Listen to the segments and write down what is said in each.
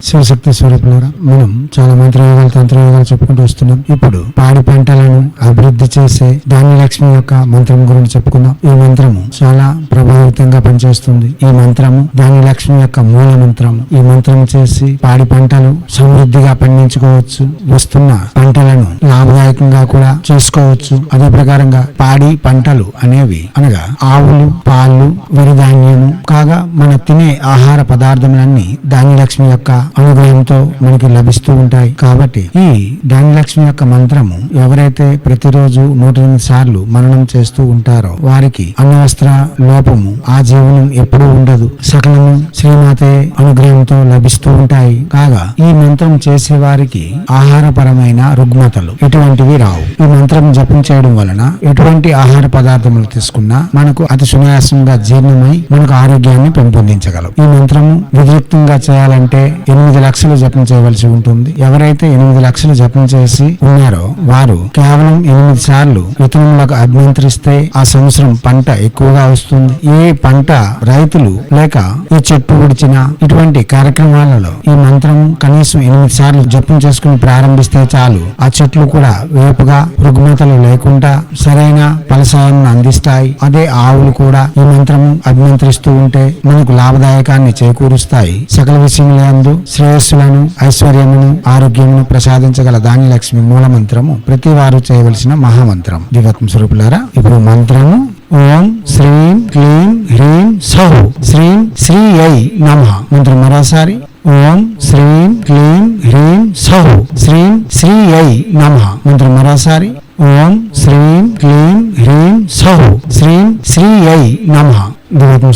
శివశక్తి స్వరూపులారా మనం చాలా మంత్రయోగాలు తంత్రయోగాలు చెప్పుకుంటూ వస్తున్నాం. ఇప్పుడు పాడి పంటలను అభివృద్ధి చేసే ధాన్యలక్ష్మి యొక్క మంత్రం గురించి చెప్పుకుందాం. ఈ మంత్రము చాలా ప్రభావితంగా పనిచేస్తుంది. ఈ మంత్రము ధాన్యలక్ష్మి యొక్క మూల మంత్రము. ఈ మంత్రం చేసి పాడి పంటలు సమృద్ధిగా పండించుకోవచ్చు. వస్తున్న పంటలను లాభదాయకంగా కూడా చేసుకోవచ్చు. అదే ప్రకారంగా పాడి పంటలు అనేవి అనగా ఆవులు పాలు వరిధాన్యము కాగా మన తినే ఆహార పదార్థములన్నీ ధాన్యలక్ష్మి యొక్క అనుగ్రహంతో మనకి లభిస్తూ ఉంటాయి. కాబట్టి ఈ ధనలక్ష్మి యొక్క మంత్రము ఎవరైతే ప్రతిరోజు నూట ఎనిమిది సార్లు మననం చేస్తూ ఉంటారో వారికి అణ్వస్త్ర లోపము ఆ జీవనం ఎప్పుడూ ఉండదు. సకలము శ్రీమాతే అనుగ్రహంతో లభిస్తూ ఉంటాయి. కాగా ఈ మంత్రం చేసే వారికి ఆహారపరమైన రుగ్మతలు ఎటువంటివి రావు. ఈ మంత్రం జపం చేయడం వలన ఎటువంటి ఆహార పదార్థములు తీసుకున్నా మనకు అతి సునాయాసంగా జీర్ణమై మనకు ఆరోగ్యాన్ని పెంపొందించగలం. ఈ మంత్రము విద్యుక్తంగా చేయాలంటే ఎనిమిది లక్షలు జపం చేయవలసి ఉంటుంది. ఎవరైతే ఎనిమిది లక్షలు జపం చేసి ఉన్నారో వారు కేవలం ఎనిమిది సార్లు విత్తనములకు అభ్యంతరిస్తే ఆ సంవత్సరం పంట ఎక్కువగా వస్తుంది. ఏ పంట రైతులు లేక ఈ చెట్టు విడిచిన ఇటువంటి కార్యక్రమాలలో ఈ మంత్రం కనీసం ఎనిమిది సార్లు జపం చేసుకుని ప్రారంభిస్తే చాలు. ఆ చెట్లు కూడా వేపుగా రుగ్మతలు లేకుండా సరైన ఫలసాయాన్ని అందిస్తాయి. అదే ఆవులు కూడా ఈ మంత్రము అభిమంత్రిస్తూ ఉంటే మనకు లాభదాయకాన్ని చేకూరుస్తాయి. సకల విషయంలో శ్రేయస్సులను ఐశ్వర్యమును ఆరోగ్యమును ప్రసాదించగల ధాన్యలక్ష్మి మూల మంత్రము ప్రతి వారు చేయవలసిన మహామంత్రం. దివత్మ స్వరూపులారా ఇప్పుడు మంత్రము. ఓం శ్రీం క్లీం హ్రీం సౌ. శ్రీం శ్రీ ఐ నమ. మంత్రం మరోసారి. ఓం శ్రీం క్లీం హ్రీం సౌ. శ్రీం శ్రీ ఐ నమ. మంత్రం మరోసారి. ఓం శ్రీం క్లీం హ్రీం సౌ. శ్రీం శ్రీ ఐ నమ. దివత్మ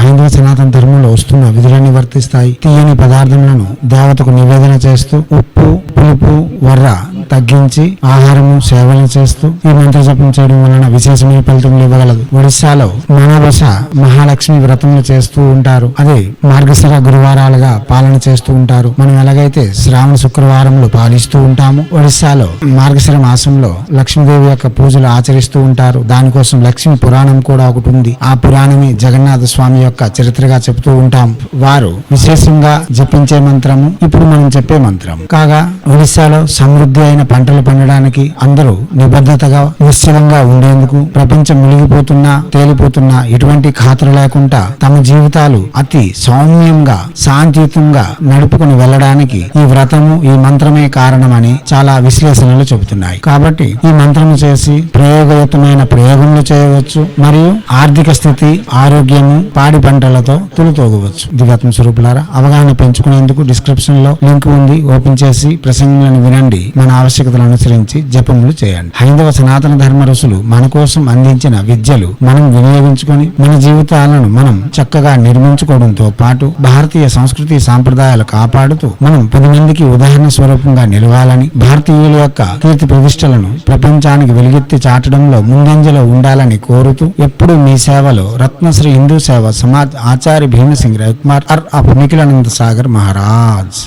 హైందవ సనాతన ధర్మంలో వస్తున్న విధులన్నీ వర్తిస్తాయి. తీయని పదార్థములను దేవతకు నివేదన చేస్తూ ఉప్పు పులుపు వర్ర తగ్గించి ఆహారము సేవలు చేస్తూ ఈ మంత్ర జపం చేయడం వలన విశేషమైన ఫలితం ఇవ్వగలదు. ఒడిశాలో మనబస మహాలక్ష్మి వ్రతములు చేస్తూ ఉంటారు. అదే మార్గశిర గురువారాలుగా పాలన చేస్తూ ఉంటారు. మనం ఎలాగైతే శ్రావణ శుక్రవారంలో పాలిస్తూ ఉంటాము ఒడిశాలో మార్గశిర మాసంలో లక్ష్మీదేవి యొక్క పూజలు ఆచరిస్తూ ఉంటారు. దానికోసం లక్ష్మి పురాణం కూడా ఒకటి ఉంది. ఆ పురాణమే జగన్నాథ స్వామి యొక్క చరిత్రగా చెబుతూ ఉంటాం. వారు విశేషంగా జపించే మంత్రము ఇప్పుడు మనం చెప్పే మంత్రం. కాగా ఒడిశాలో సమృద్ధి అయిన పంటలు పండడానికి అందరూ నిబద్ధతగా నిశ్చలంగా ఉండేందుకు ప్రపంచం మునిగిపోతున్నా తేలిపోతున్నా ఎటువంటి ఖాతరు లేకుండా తమ జీవితాలు అతి సౌమ్యంగా శాంతియుతంగా నడుపుకుని వెళ్ళడానికి ఈ వ్రతము ఈ మంత్రమే కారణమని చాలా విశ్లేషణలు చెబుతున్నాయి. కాబట్టి ఈ మంత్రము చేసి ప్రయోగయుతమైన ప్రయోగములు చేయవచ్చు మరియు ఆర్థిక స్థితి ఆరోగ్యము పాడి పంటలతో తులుతోగవచ్చు దివ్యాత్మ స్వరూపులారా అవగాహన పెంచుకునేందుకు డిస్క్రిప్షన్లో లింక్ ఉంది. ఓపెన్ చేసి ప్రసంగాలను వినండి. మన ఆవశ్యకతలు అనుసరించి జపములు చేయండి. హైందవ సనాతన ధర్మ రుసులు మన కోసం అందించిన విద్యలు మనం వినియోగించుకొని మన జీవితాలను మనం చక్కగా నిర్మించుకోవడంతో పాటు భారతీయ సంస్కృతి సాంప్రదాయాలు కాపాడుతూ మనం పది మందికి ఉదాహరణ స్వరూపంగా నిలవాలని భారతీయుల యొక్క కీర్తి ప్రతిష్టలను ప్రపంచానికి వెలుగెత్తి చాటడంలో ముందంజలో ఉండాలని కోరుతూ ఎప్పుడూ మీ సేవలో రత్నశ్రీ హిందూ సేవ సమాజ్ ఆచార్య భీమసింగ్ రవికుమార్ అర్ అప్ నిఖిలానంద సాగర్ మహారాజ్.